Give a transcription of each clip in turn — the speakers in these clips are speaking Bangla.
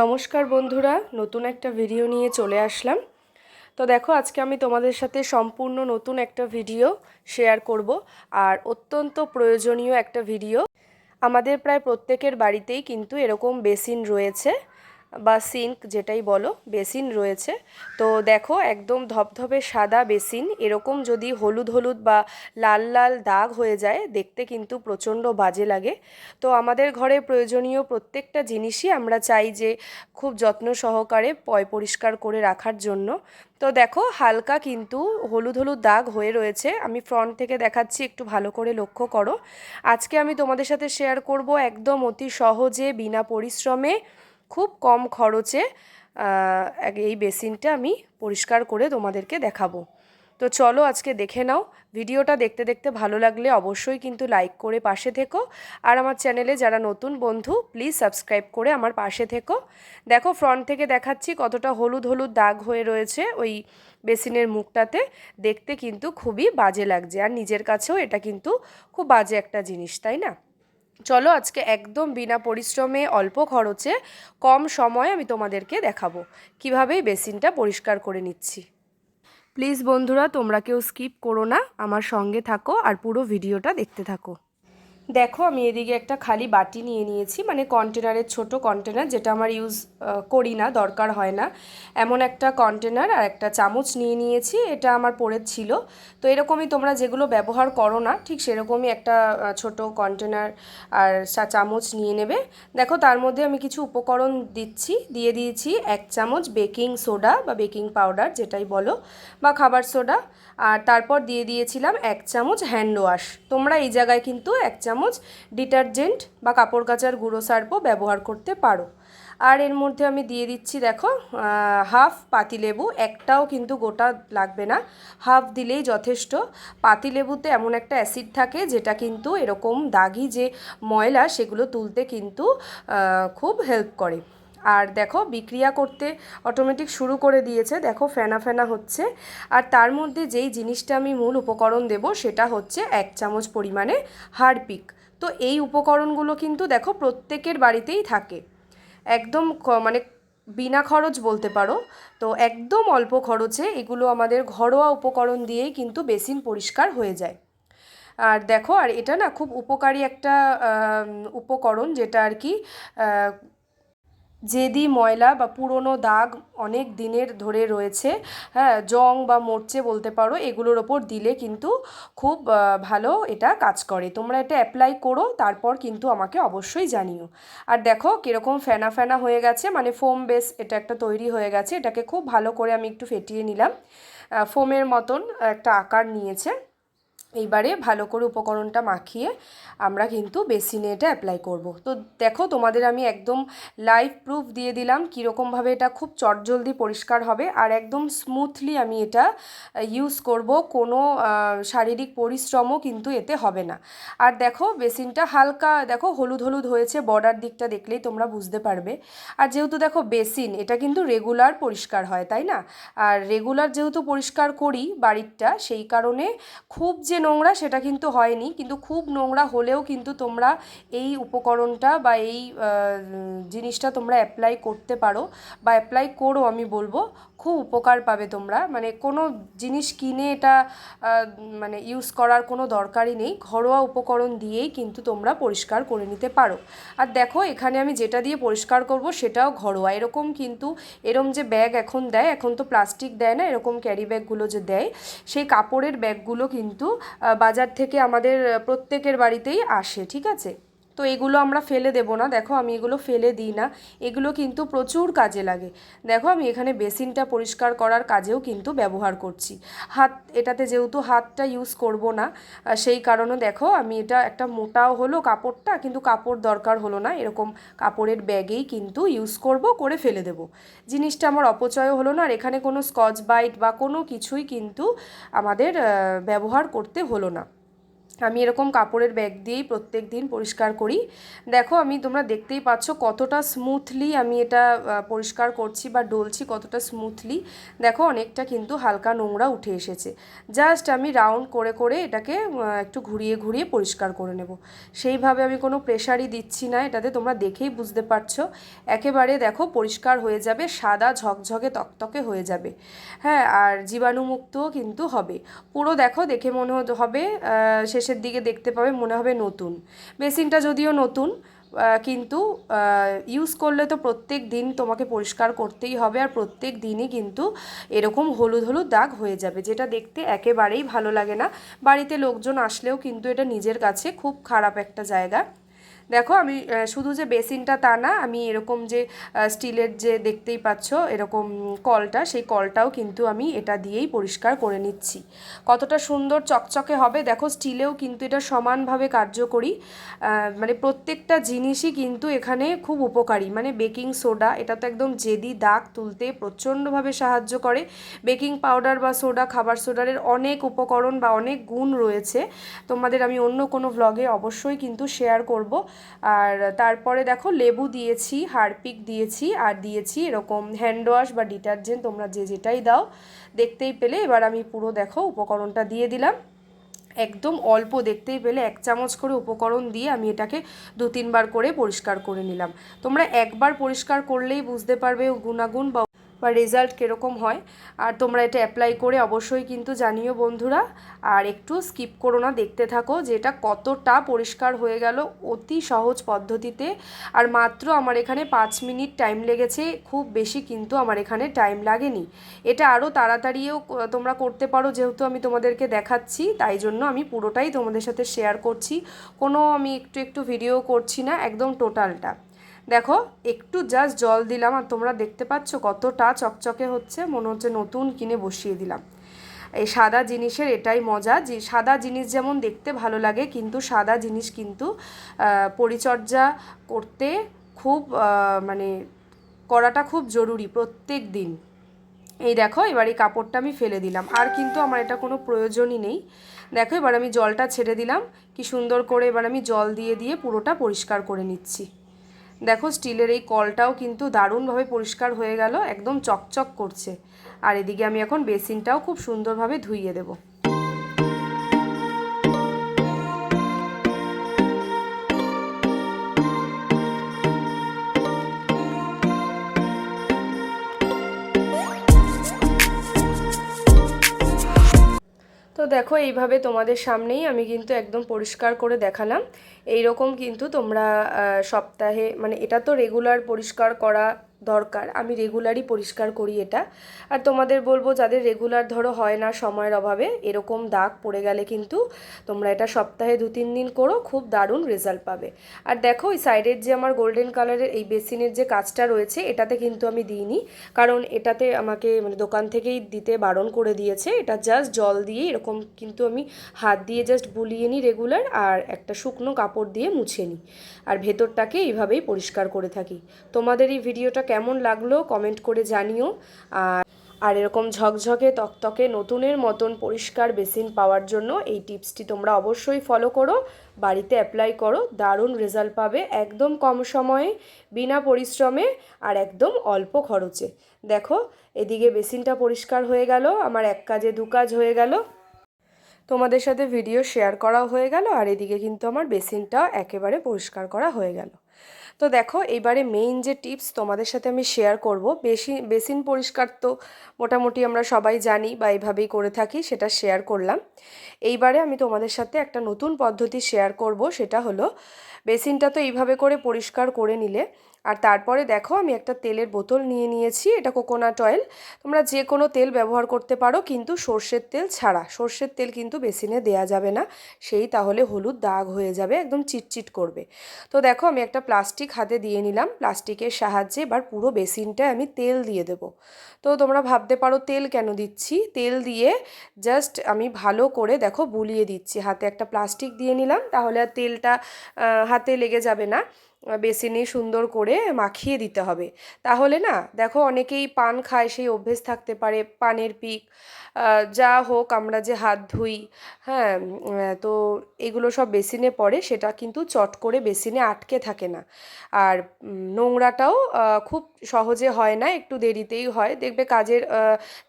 নমস্কার বন্ধুরা, নতুন একটা ভিডিও নিয়ে চলে আসলাম। তো দেখো, আজকে আমি তোমাদের সাথে সম্পূর্ণ নতুন একটা ভিডিও শেয়ার করব আর অত্যন্ত প্রয়োজনীয় একটা ভিডিও আমাদের প্রায় প্রত্যেকের বাড়িতেই কিন্তু এরকম বেসিন রয়েছে। বা সিঙ্ক যেটাই বলো, বেসিন রয়েছে। তো দেখো, একদম ধপধপে সাদা বেসিন। এরকম যদি হলুদ হলুদ বা লাল লাল দাগ হয়ে যায়, দেখতে কিন্তু প্রচণ্ড বাজে লাগে। তো আমাদের ঘরে প্রয়োজনীয় প্রত্যেকটা জিনিসই আমরা চাই যে খুব যত্ন সহকারে পয় পরিষ্কার করে রাখার জন্য। তো দেখো, হালকা কিন্তু হলুদ হলুদ দাগ হয়ে রয়েছে। আমি ফ্রন্ট থেকে দেখাচ্ছি, একটু ভালো করে লক্ষ্য করো। আজকে আমি তোমাদের সাথে শেয়ার করব একদম অতি সহজে, বিনা পরিশ্রমে খুব কম খরচে এই বেসিনটা আমি পরিষ্কার করে তোমাদেরকে দেখাবো। তো চলো আজকে দেখে নাও। ভিডিওটা দেখতে দেখতে ভালো লাগলে অবশ্যই কিন্তু লাইক করে পাশে থেকো। আর আমার চ্যানেলে যারা নতুন বন্ধু, প্লিজ সাবস্ক্রাইব করে আমার পাশে থেকো। দেখো, ফ্রন্ট থেকে দেখাচ্ছি কতটা হলুদ হলুদ দাগ হয়ে রয়েছে ওই বেসিনের মুখটাতে। দেখতে কিন্তু খুবই বাজে লাগছে। আর নিজের কাছেও এটা কিন্তু খুব বাজে একটা জিনিস, তাই না? চলো আজকে একদম বিনা পরিশ্রমে অল্প খরচে কম সময়ে আমি তোমাদেরকে দেখাবো। কীভাবে বেসিনটা পরিষ্কার করে নিচ্ছি। প্লিজ বন্ধুরা, তোমরা কেউ স্কিপ করো না, আমার সঙ্গে থাকো আর পুরো ভিডিওটা দেখতে থাকো। দেখো, আমি এদিকে একটা খালি বাটি নিয়ে নিয়েছি। মানে কন্টেনারের ছোট কন্টেনার যেটা আমার ইউজ করি না, দরকার হয় না। এমন একটা কন্টেনার আর একটা চামচ নিয়ে নিয়েছি, এটা আমার পড়ের ছিল। তো এরকমই তোমরা যেগুলো ব্যবহার করো না, ঠিক সেরকমই একটা ছোট কন্টেনার আর চামচ নিয়ে নেবে। দেখো, তার মধ্যে আমি কিছু উপকরণ দিচ্ছি। দিয়ে দিয়েছি এক চামচ বেকিং সোডা বা বেকিং পাউডার যেটাই বলো, বা খাবার সোডা আর তারপর দিয়ে দিয়েছিলাম এক চামচ হ্যান্ড ওয়াশ তোমরা এই জায়গায় কিন্তু এক চামচ ডিটারজেন্ট বা কাপড় কাচার গুঁড়ো সার্পও ব্যবহার করতে পারো। আর এর মধ্যে আমি দিয়ে দিচ্ছি দেখো হাফ পাতিলেবু একটাও কিন্তু গোটা লাগবে না। হাফ দিলেই যথেষ্ট। পাতিলেবুতে এমন একটা অ্যাসিড থাকে যেটা কিন্তু এরকম দাগি যে ময়লা সেগুলো তুলতে কিন্তু খুব হেল্প করে। আর দেখো বিক্রিয়া করতে অটোমেটিক শুরু করে দিয়েছে। দেখো ফেনা ফেনা হচ্ছে। আর তার মধ্যে যেই জিনিসটা আমি মূল উপকরণ দেব সেটা হচ্ছে এক চামচ পরিমাণে হারপিক। তো এই উপকরণগুলো কিন্তু দেখো প্রত্যেকের বাড়িতেই থাকে। একদম মানে বিনা খরচ বলতে পারো। তো একদম অল্প খরচে এগুলো আমাদের ঘরোয়া উপকরণ দিয়েই কিন্তু বেসিন পরিষ্কার হয়ে যায়। আর দেখো, আর এটা না খুব উপকারী একটা উপকরণ যেটা আর কি জেদি ময়লা বা পুরনো দাগ অনেক দিনের ধরে রয়েছে। হ্যাঁ জং বা মরচে বলতে পারো, এগুলোর ওপর দিলে কিন্তু খুব ভালো এটা কাজ করে। তোমরা এটা অ্যাপ্লাই করো, তারপর কিন্তু আমাকে অবশ্যই জানিও। আর দেখো কীরকম ফেনা ফেনা হয়ে গেছে মানে ফোম বেস এটা একটা তৈরি হয়ে গেছে, এটাকে খুব ভালো করে আমি একটু ফেটিয়ে নিলাম। ফোমের মতন একটা আকার নিয়েছে। এইবারে ভালো করে উপকরণটা মাখিয়ে আমরা কিন্তু বেসিনে এটা অ্যাপ্লাই করব। তো দেখো তোমাদের আমি একদম লাইভ প্রুফ দিয়ে দিলাম কীরকমভাবে এটা খুব চটজলদি পরিষ্কার হবে আর একদম স্মুথলি আমি এটা ইউজ করব। কোনো শারীরিক পরিশ্রমও কিন্তু এতে হবে না। আর দেখো বেসিনটা হালকা, দেখো হলুদ হলুদ হয়েছে বর্ডার দিকটা দেখলেই তোমরা বুঝতে পারবে। আর যেহেতু দেখো বেসিন, এটা কিন্তু রেগুলার পরিষ্কার হয়, তাই না? আর রেগুলার যেহেতু পরিষ্কার করি বাড়িরটা, সেই কারণে খুব যে নোংরা সেটা কিন্তু হয়নি, কিন্তু খুব নোংরা হলেও কিন্তু তোমরা এই উপকরণটা বা এই জিনিসটা তোমরা অ্যাপ্লাই করতে পারো বা অ্যাপ্লাই করো আমি বলব, খুব উপকার পাবে তোমরা। মানে কোনো জিনিস কিনে এটা মানে ইউজ করার কোনো দরকারই নেই, ঘরোয়া উপকরণ দিয়েই কিন্তু তোমরা পরিষ্কার করে নিতে পারো। আর দেখো, এখানে আমি যেটা দিয়ে পরিষ্কার করব সেটাও ঘরোয়া। এরকম কিন্তু, এরম যে ব্যাগ এখন দেয়, এখন তো প্লাস্টিক দেয় না, এরকম ক্যারি ব্যাগগুলো যে দেয়, সেই কাপড়ের ব্যাগগুলো কিন্তু বাজার থেকে আমাদের প্রত্যেকের বাড়িতেই আসে ঠিক আছে? তো এগুলো আমরা ফেলে দেব না। দেখো আমি এগুলো ফেলে দিই না। এগুলো কিন্তু প্রচুর কাজে লাগে। দেখো আমি এখানে বেসিনটা পরিষ্কার করার কাজেও কিন্তু ব্যবহার করছি। হাত, এটাতে যেহেতু হাতটা ইউজ করব না সেই কারণে দেখো আমি এটা একটা মোটাও হলো কাপড়টা, কিন্তু কাপড় দরকার হলো না। এরকম কাপড়ের ব্যাগেই কিন্তু ইউজ করব, করে ফেলে দেব। জিনিসটা আমার অপচয়ও হলো না আর এখানে কোনো স্কচ বাইট বা কোনো কিছুই কিন্তু আমাদের ব্যবহার করতে হলো না। আমি এরকম কাপড়ের ব্যাগ দিয়েই প্রত্যেক দিন পরিষ্কার করি। দেখো আমি তোমরা দেখতেই পাচ্ছ কতটা স্মুথলি আমি এটা পরিষ্কার করছি বা ডলছি কতটা স্মুথলি দেখো অনেকটা কিন্তু হালকা নোংরা উঠে এসেছে। জাস্ট আমি রাউন্ড করে করে এটাকে একটু ঘুরিয়ে ঘুরিয়ে পরিষ্কার করে নেব। সেইভাবে আমি কোনো প্রেশারই দিচ্ছি না এটাতে তোমরা দেখেই বুঝতে পারছ। একেবারে দেখো পরিষ্কার হয়ে যাবে সাদা ঝকঝকে তকতকে হয়ে যাবে। হ্যাঁ আর জীবাণুমুক্তও কিন্তু হবে। পুরো দেখো দেখে মনে হবে আহ, শেষের দিকে দেখতে পাবে, মনে হবে নতুন। বেসিনটা যদিও নতুন কিন্তু ইউজ করলে তো প্রত্যেক দিন তোমাকে পরিষ্কার করতেই হবে আর প্রত্যেক দিনই কিন্তু এরকম হলুদ হলুদ দাগ হয়ে যাবে, যেটা দেখতে একেবারেই ভালো লাগে না। বাড়িতে লোকজন আসলেও কিন্তু এটা নিজের কাছে খুব খারাপ একটা জায়গা। দেখো আমি শুধু যে বেসিনটা তা না, আমি এরকম যে স্টিলের যে দেখতেই পাচ্ছ, এরকম কলটা, সেই কলটাও কিন্তু আমি এটা দিয়েই পরিষ্কার করে নিচ্ছি। কতটা সুন্দর চকচকে হবে, দেখো স্টিলেও কিন্তু এটা সমানভাবে কার্যকরী মানে প্রত্যেকটা জিনিসই কিন্তু এখানে খুব উপকারী। মানে বেকিং সোডা, এটা তো একদম জেদি দাগ তুলতে প্রচণ্ডভাবে সাহায্য করে। বেকিং পাউডার বা সোডা, খাবার সোডারের অনেক উপকরণ বা অনেক গুণ রয়েছে। তোমাদের আমি অন্য কোনো ভ্লগে অবশ্যই কিন্তু শেয়ার করব। আর তারপরে দেখো লেবু দিয়েছি, হারপিক দিয়েছি আর দিয়েছি এরকম হ্যান্ড ওয়াশ বা ডিটারজেন্ট তোমরা যে যেটাই দাও, দেখতেই পেলে। এবার আমি পুরো দেখো উপকরণটা দিয়ে দিলাম। একদম অল্প দেখতেই পেলে, এক চামচ করে উপকরণ দিয়ে আমি এটাকে দু তিনবার করে পরিষ্কার করে নিলাম। তোমরা একবার পরিষ্কার করলেই বুঝতে পারবে গুণাগুণ বা বা রেজাল্ট কীরকম হয়, আর তোমরা এটা অ্যাপ্লাই করে অবশ্যই কিন্তু জানিও বন্ধুরা। আর একটু স্কিপ করো না, দেখতে থাকো যে এটা কতটা পরিষ্কার হয়ে গেল অতি সহজ পদ্ধতিতে। আর মাত্র আমার এখানে পাঁচ মিনিট টাইম লেগেছে, খুব বেশি কিন্তু আমার এখানে টাইম লাগেনি। এটা আরও তাড়াতাড়িও তোমরা করতে পারো যেহেতু আমি তোমাদেরকে দেখাচ্ছি, তাই জন্য আমি পুরোটাই তোমাদের সাথে শেয়ার করছি। কোনো আমি একটু একটু ভিডিও করছি না, একদম টোটালটা দেখো, একটু জাস্ট জল দিলাম আর তোমরা দেখতে পাচ্ছ কতটা চকচকে হচ্ছে, মনে হচ্ছে নতুন কিনে বসিয়ে দিলাম। এই সাদা জিনিসের এটাই মজা, যে সাদা জিনিস যেমন দেখতে ভালো লাগে, কিন্তু সাদা জিনিস কিন্তু পরিচর্যা করতে খুব মানে করাটা খুব জরুরি প্রত্যেক দিন। এই দেখো, এবার এই কাপড়টা আমি ফেলে দিলাম। আর কিন্তু আমার এটা কোনো প্রয়োজনই নেই। দেখো, এবার আমি জলটা ছেড়ে দিলাম। কি সুন্দর করে এবার আমি জল দিয়ে দিয়ে পুরোটা পরিষ্কার করে নিচ্ছি। দেখো, স্টিলের এই কলটাও কিন্তু দারুণভাবে পরিষ্কার হয়ে গেল, একদম চকচক করছে। আর এদিকে আমি এখন বেসিনটাও খুব সুন্দরভাবে ধুইয়ে দেবো। দেখো, এইভাবে তোমাদের সামনেই আমি কিন্তু একদম পরিষ্কার করে দেখালাম। এই রকম কিন্তু তোমরা সপ্তাহে মানে এটা তো রেগুলার পরিষ্কার করা দরকার। আমি রেগুলারই পরিষ্কার করি এটা। আর তোমাদের বলব, যাদের রেগুলার ধরো হয় না সময়ের অভাবে, এরকম দাগ পড়ে গেলে কিন্তু তোমরা এটা সপ্তাহে দু তিন দিন করো, খুব দারুণ রেজাল্ট পাবে। আর দেখো ওই সাইডের যে আমার গোল্ডেন কালারের এই বেসিনের যে কাজটা রয়েছে, এটাতে কিন্তু আমি দিইনি। কারণ এটাতে আমাকে মানে দোকান থেকেই দিতে বারণ করে দিয়েছে। এটা জাস্ট জল দিয়ে এরকম কিন্তু আমি হাত দিয়ে জাস্ট বুলিয়ে নিই রেগুলার আর একটা শুকনো কাপড় দিয়ে মুছে নিই। আর ভেতরটাকে এইভাবেই পরিষ্কার করে থাকি। তোমাদের এই ভিডিওটা কেমন লাগল কমেন্ট করে জানিও। আর আর এরকম ঝকঝকে, তকতকে, নতুনের মতন পরিষ্কার বেসিন পাওয়ার জন্য এই টিপসটি তোমরা অবশ্যই ফলো করো। বাড়িতে অ্যাপ্লাই করো, দারুণ রেজাল্ট পাবে একদম কম সময়ে, বিনা পরিশ্রমে আর একদম অল্প খরচে। দেখো, এদিকে বেসিনটা পরিষ্কার হয়ে গেল, আমার এক কাজে দু কাজ হয়ে গেল। তোমাদের সাথে ভিডিও শেয়ার করাও হয়ে গেল, আর এদিকে কিন্তু আমার বেসিনটাও একেবারে পরিষ্কার করা হয়ে গেল। তো দেখো, এইবারে মেইন যে টিপস তোমাদের সাথে আমি শেয়ার করব, বেশি, বেসিন পরিষ্কার তো মোটামুটি আমরা সবাই জানি বা এইভাবেই করে থাকি, সেটা শেয়ার করলাম। এইবারে আমি তোমাদের সাথে একটা নতুন পদ্ধতি শেয়ার করব, সেটা হলো, বেসিনটা তো এইভাবে করে পরিষ্কার করে নিলে আর তারপরে দেখো আমি একটা তেলের বোতল নিয়ে নিয়েছি, এটা কোকোনাট অয়েল তোমরা যে কোনো তেল ব্যবহার করতে পারো, কিন্তু সর্ষের তেল ছাড়া। সর্ষের তেল কিন্তু বেসিনে দেয়া যাবে না, সেই তাহলে হলুদ দাগ হয়ে যাবে, একদম চিটচিট করবে। তো দেখো আমি একটা প্লাস্টিক হাতে দিয়ে নিলাম, প্লাস্টিকের সাহায্যে এবার পুরো বেসিনটায় আমি তেল দিয়ে দেবো। তো তোমরা ভাবতে পারো তেল কেন দিচ্ছি? তেল দিয়ে জাস্ট আমি ভালো করে দেখো বুলিয়ে দিচ্ছি, হাতে একটা প্লাস্টিক দিয়ে নিলাম, তাহলে আর তেলটা হাতে লেগে যাবে না। বেসিনে সুন্দর করে মাখিয়ে দিতে হবে। তাহলে না, দেখো অনেকেই পান খায়, সেই অভ্যেস থাকতে পারে, পানের পিক যা হোক আমরা যে হাত ধুই হ্যাঁ তো এগুলো সব বেসিনে পড়ে, সেটা কিন্তু চট করে বেসিনে আটকে থাকে না। আর নোংরাটাও খুব সহজে হয় না, একটু দেরিতেই হয়। দেখবে কাজের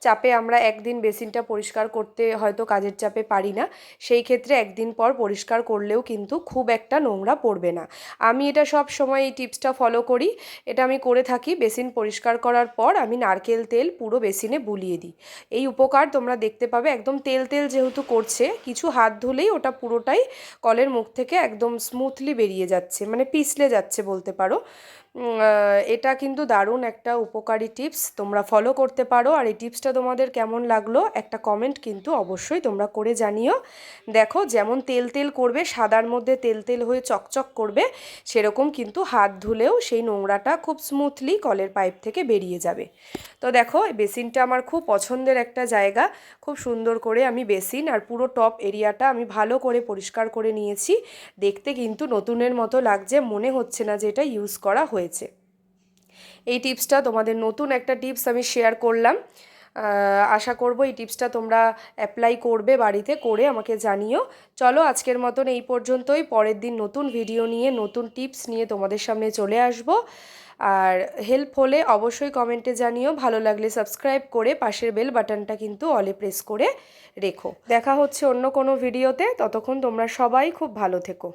চাপে আমরা একদিন বেসিনটা পরিষ্কার করতে হয়তো কাজের চাপে পারি না, সেই ক্ষেত্রে একদিন পর পরিষ্কার করলেও কিন্তু খুব একটা নোংরা পড়বে না। আমি এটা সব সময় এই টিপসটা ফলো করি। এটা আমি করে থাকি, বেসিন পরিষ্কার করার পর আমি নারকেল তেল পুরো বেসিনে বুলিয়ে দিই। এই উপকার তোমরা দেখতে পাবে, একদম তেল তেল যেহেতু করছে, কিছু হাত ধুলেই ওটা পুরোটাই কলের মুখ থেকে একদম স্মুথলি বেরিয়ে যাচ্ছে মানে পিছলে যাচ্ছে বলতে পারো। এটা কিন্তু দারুণ একটা উপকারী টিপস। তোমরা ফলো করতে পারো। আর এই টিপসটা তোমাদের কেমন লাগল, একটা কমেন্ট কিন্তু অবশ্যই তোমরা করে জানিও। দেখো, যেমন তেল তেল করবে, সাদার মধ্যে তেল তেল হয়ে চকচক করবে, সেরকম কিন্তু হাত ধুলেও সেই নোংরাটা খুব স্মুথলি কলের পাইপ থেকে বেরিয়ে যাবে। তো দেখো বেসিনটা আমার খুব পছন্দের একটা জায়গা। খুব সুন্দর করে আমি বেসিন আর পুরো টপ এরিয়াটা আমি ভালো করে পরিষ্কার করে নিয়েছি। দেখতে কিন্তু নতুনের মতো লাগছে, মনে হচ্ছে না যে এটা ইউজ করা হয়েছে। এই টিপসটা তোমাদের নতুন একটা টিপস আমি শেয়ার করলাম। আশা করব এই টিপসটা তোমরা অ্যাপ্লাই করবে বাড়িতে করে আমাকে জানিও। চলো আজকের মতন এই পর্যন্তই। পরের দিন নতুন ভিডিও নিয়ে, নতুন টিপস নিয়ে তোমাদের সামনে চলে আসব। আর হেল্প হলে অবশ্যই কমেন্টে জানিও। ভালো লাগলে সাবস্ক্রাইব করে পাশের বেল বাটনটা কিন্তু অলে প্রেস করে রেখো। দেখা হচ্ছে অন্য কোনো ভিডিওতে ততক্ষণ তোমরা সবাই খুব ভালো থেকো।